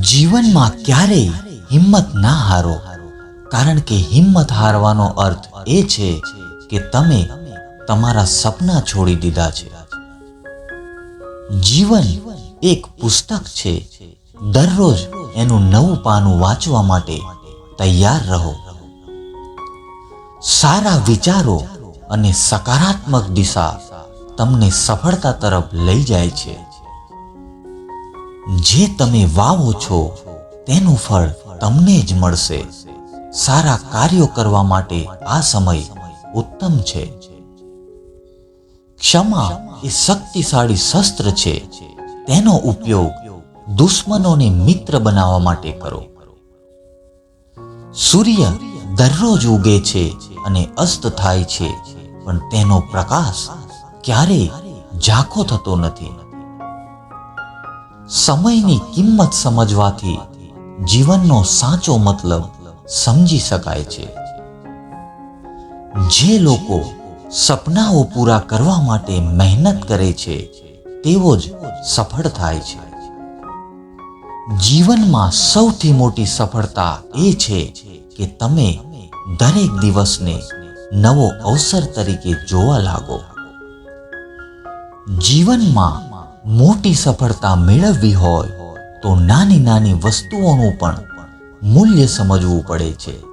જીવનમાં ક્યારેય હિંમત ના હારો. કારણ કે હિંમત હારવાનો અર્થ એ છે કે તમે તમારા સપના છોડી દીધા છે. જીવન એક પુસ્તક છે. દરરોજ એનું નવું પાનું વાંચવા માટે તૈયાર રહો. સારા વિચારો અને સકારાત્મક દિશા તમને સફળતા તરફ લઈ જાય છે. જે તમે વાવો છો, તેનું ફળ તમને જ મળશે. સારા કાર્યો કરવા માટે આ સમય ઉત્તમ છે. ક્ષમા એ શક્તિશાળી શસ્ત્ર છે. તેનો ઉપયોગ દુશ્મનોને મિત્ર બનાવવા માટે કરો. સૂર્ય દરરોજ ઉગે છે અને અસ્ત થાય છે, પણ તેનો પ્રકાશ ક્યારેય ઝાંખો થતો નથી. સમયની કિંમત સમજવાથી જીવનનો સાચો મતલબ સમજી શકાય છે. જે લોકો સપનાઓ પૂરા કરવા માટે મહેનત કરે છે, તેઓ જ સફળ થાય છે. જીવનમાં સૌથી મોટી સફળતા એ છે કે તમે દરેક દિવસને નવો અવસર તરીકે જોવા લાગો. જીવનમાં મોટી સફળતા મેળવવી હોય તો નાની નાની વસ્તુઓનું પણ મૂલ્ય સમજવું પડે છે.